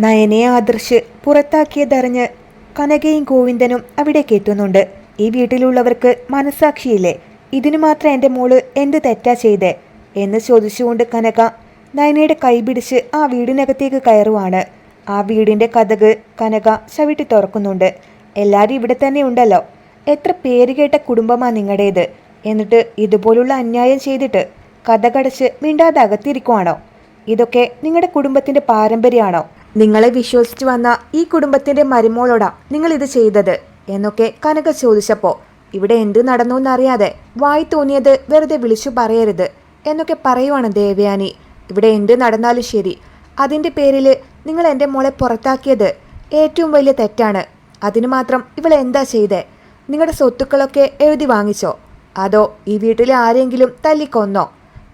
നയനയെ ആദർശ് പുറത്താക്കിയതറിഞ്ഞ് കനകയും ഗോവിന്ദനും അവിടേക്ക് എത്തുന്നുണ്ട് ഈ വീട്ടിലുള്ളവർക്ക് മനസാക്ഷിയില്ലേ ഇതിനു മാത്രം എന്റെ മോൾ എന്ത് തെറ്റാ ചെയ്തേ? എന്ന് ചോദിച്ചുകൊണ്ട് കനക നയനയുടെ കൈപിടിച്ച് ആ വീടിനകത്തേക്ക് കയറുവാണ്. ആ വീടിന്റെ കഥക് കനക ചവിട്ടി തുറക്കുന്നുണ്ട്. എല്ലാവരും ഇവിടെ തന്നെ ഉണ്ടല്ലോ. എത്ര പേരുകേട്ട കുടുംബമാ നിങ്ങളുടേത്? എന്നിട്ട് ഇതുപോലുള്ള അന്യായം ചെയ്തിട്ട് കഥകടച്ച് മിണ്ടാതെ അകത്തിരിക്കുവാണോ? ഇതൊക്കെ നിങ്ങളുടെ കുടുംബത്തിന്റെ പാരമ്പര്യമാണോ? നിങ്ങളെ വിശ്വസിച്ചു വന്ന ഈ കുടുംബത്തിന്റെ മരുമോളോടാ നിങ്ങൾ ഇത് ചെയ്തത് എന്നൊക്കെ കനക ചോദിച്ചപ്പോ ഇവിടെ എന്ത് നടന്നു എന്നറിയാതെ വായി തോന്നിയത് വെറുതെ വിളിച്ചു പറയരുത് എന്നൊക്കെ പറയുവാണ് ദേവയാനി. ഇവിടെ എന്ത് നടന്നാലും ശരി. അതിന്റെ പേരിൽ നിങ്ങൾ എന്റെ മോളെ പുറത്താക്കിയത് ഏറ്റവും വലിയ തെറ്റാണ്. അതിനു മാത്രം ഇവൾ എന്താ ചെയ്തേ? നിങ്ങളുടെ സ്വത്തുക്കളൊക്കെ എഴുതി വാങ്ങിച്ചോ? അതോ ഈ വീട്ടിലെ ആരെങ്കിലും തല്ലിക്കൊന്നോ?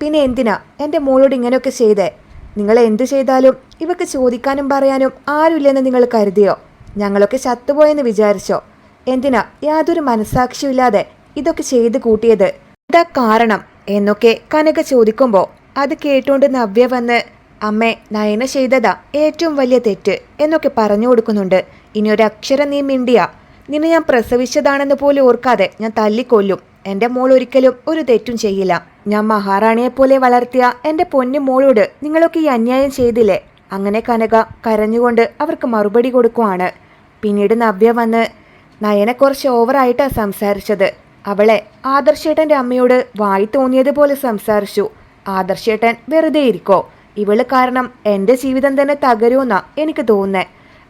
പിന്നെ എന്തിനാ എന്റെ മോളോട് ഇങ്ങനെയൊക്കെ ചെയ്തേ? നിങ്ങൾ എന്തു ചെയ്താലും ഇവക്ക് ചോദിക്കാനും പറയാനും ആരുമില്ലെന്ന് നിങ്ങൾ കരുതിയോ? ഞങ്ങളൊക്കെ ചത്തുപോയെന്ന് വിചാരിച്ചോ? എന്തിനാ യാതൊരു മനസാക്ഷിയില്ലാതെ ഇതൊക്കെ ചെയ്ത് കൂട്ടിയത്? എന്താ കാരണം എന്നൊക്കെ കനക ചോദിക്കുമ്പോൾ അത് കേട്ടുകൊണ്ട് നവ്യ വന്ന് അമ്മേ നയന ചെയ്തതാ ഏറ്റവും വലിയ തെറ്റ് എന്നൊക്കെ പറഞ്ഞു കൊടുക്കുന്നുണ്ട്. ഇനി ഒരു അക്ഷരം നീ മിണ്ടിയ. നിന്നെ ഞാൻ പ്രസവിച്ചതാണെന്ന് പോലും ഓർക്കാതെ ഞാൻ തല്ലിക്കൊല്ലും. എന്റെ മോൾ ഒരിക്കലും ഒരു തെറ്റും ചെയ്യില്ല. ഞാൻ മഹാറാണിയെ പോലെ വളർത്തിയ എന്റെ പൊന്നു മോളോട് നിങ്ങളൊക്കെ ഈ അന്യായം ചെയ്തില്ലേ? അങ്ങനെ കനക കരഞ്ഞുകൊണ്ട് അവർക്ക് മറുപടി കൊടുക്കുവാണ്. പിന്നീട് നവ്യ വന്ന് നയനെ കുറച്ച് ഓവറായിട്ടാ സംസാരിച്ചത്. അവളെ ആദർശേട്ടന്റെ അമ്മയോട് വായി തോന്നിയതുപോലെ സംസാരിച്ചു. ആദർശേട്ടൻ വെറുതെ ഇരിക്കോ? ഇവൾ കാരണം എന്റെ ജീവിതം തന്നെ തകരുമെന്നാ എനിക്ക് തോന്നുന്നേ.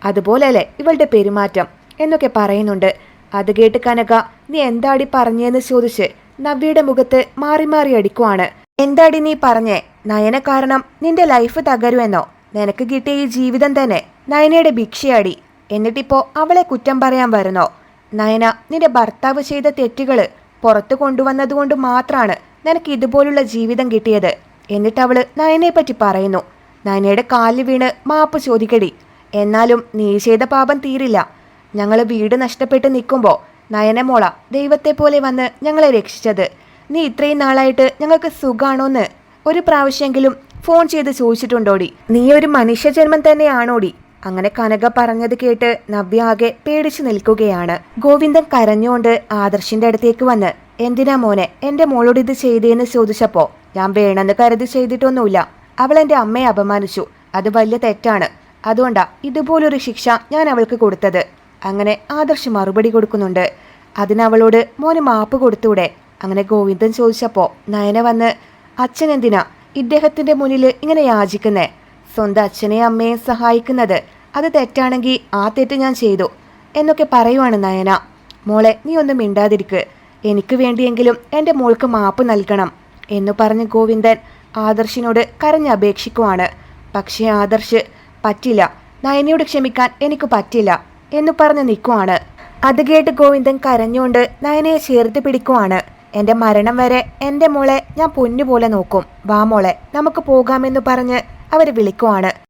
അതുപോലല്ലേ ഇവളുടെ പെരുമാറ്റം? എന്നൊക്കെ പറയുന്നുണ്ട്. അത് കേട്ട് കനക നീ എന്താടി പറഞ്ഞെന്ന് ചോദിച്ച്? നവ്യയുടെ മുഖത്ത് മാറി മാറി അടിക്കുവാണ്. എന്താടി നീ പറഞ്ഞേ? നയന കാരണം നിന്റെ ലൈഫ് തകരുമെന്നോ? നിനക്ക് കിട്ടിയ ഈ ജീവിതം തന്നെ നയനയുടെ ഭിക്ഷയാടി. എന്നിട്ടിപ്പോ അവളെ കുറ്റം പറയാൻ വരുന്നോ? നയന നിന്റെ ഭർത്താവ് ചെയ്ത തെറ്റുകൾ പുറത്തു കൊണ്ടുവന്നതുകൊണ്ട് മാത്രാണ് നിനക്ക് ഇതുപോലുള്ള ജീവിതം കിട്ടിയത്. എന്നിട്ട് അവൾ നയനെ പറ്റി പറയുന്നു. നയനയുടെ കാലിൽ വീണ് മാപ്പ് ചോദിക്കടി. എന്നാലും നീ ചെയ്ത പാപം തീരില്ല. ഞങ്ങൾ വീട് നഷ്ടപ്പെട്ട് നിൽക്കുമ്പോൾ നയനമോള ദൈവത്തെ പോലെ വന്ന് ഞങ്ങളെ രക്ഷിച്ചത്. നീ ഇത്രയും നാളായിട്ട് ഞങ്ങൾക്ക് സുഖാണോന്ന് ഒരു പ്രാവശ്യമെങ്കിലും ഫോൺ ചെയ്ത് ചോദിച്ചിട്ടുണ്ടോടി? നീ ഒരു മനുഷ്യജന്മം തന്നെയാണോടി? അങ്ങനെ കനക പറഞ്ഞത് കേട്ട് നവ്യ ആകെ പേടിച്ചു നിൽക്കുകയാണ്. ഗോവിന്ദൻ കരഞ്ഞുകൊണ്ട് ആദർശിന്റെ അടുത്തേക്ക് വന്ന് എന്തിനാ മോനെ എന്റെ മോളോട് ഇത് ചെയ്തേന്ന് ചോദിച്ചപ്പോ? ഞാൻ വേണമെന്ന് കരുതി ചെയ്തിട്ടൊന്നുമില്ല. അവൾ എന്റെ അമ്മയെ അപമാനിച്ചു. അത് വലിയ തെറ്റാണ്. അതുകൊണ്ടാ ഇതുപോലൊരു ശിക്ഷ ഞാൻ അവൾക്ക് കൊടുത്തത്. അങ്ങനെ ആദർശ് മറുപടി കൊടുക്കുന്നുണ്ട്. അതിനവളോട് മോന് മാപ്പ് കൊടുത്തൂടെ? അങ്ങനെ ഗോവിന്ദൻ ചോദിച്ചപ്പോൾ നയന വന്ന് അച്ഛൻ എന്തിനാ ഇദ്ദേഹത്തിന്റെ മുന്നിൽ ഇങ്ങനെ യാചിക്കുന്നേ? സ്വന്തം അച്ഛനെയും അമ്മയെയും സഹായിക്കുന്നത് അത് തെറ്റാണെങ്കിൽ ആ തെറ്റ് ഞാൻ ചെയ്തു എന്നൊക്കെ പറയുവാണ് നയന. മോളെ നീ ഒന്നും മിണ്ടാതിരിക്ക്. എനിക്ക് വേണ്ടിയെങ്കിലും എന്റെ മോൾക്ക് മാപ്പ് നൽകണം എന്ന് പറഞ്ഞ് ഗോവിന്ദൻ ആദർശിനോട് കരഞ്ഞപേക്ഷിക്കുവാണ് പക്ഷേ ആദർശ് പറ്റില്ല. നയനയോട് ക്ഷമിക്കാൻ എനിക്ക് പറ്റില്ല. എന്നു പറഞ്ഞ് നിൽക്കുവാണ്. അത് കേട്ട് ഗോവിന്ദൻ കരഞ്ഞുകൊണ്ട് നയനയെ ചേർത്ത് പിടിക്കുവാണ്. എന്റെ മരണം വരെ എന്റെ മോളെ ഞാൻ പൊന്നുപോലെ നോക്കും. വാ മോളെ നമുക്ക് പോകാമെന്ന് പറഞ്ഞ് അവർ വിളിക്കുവാണ്.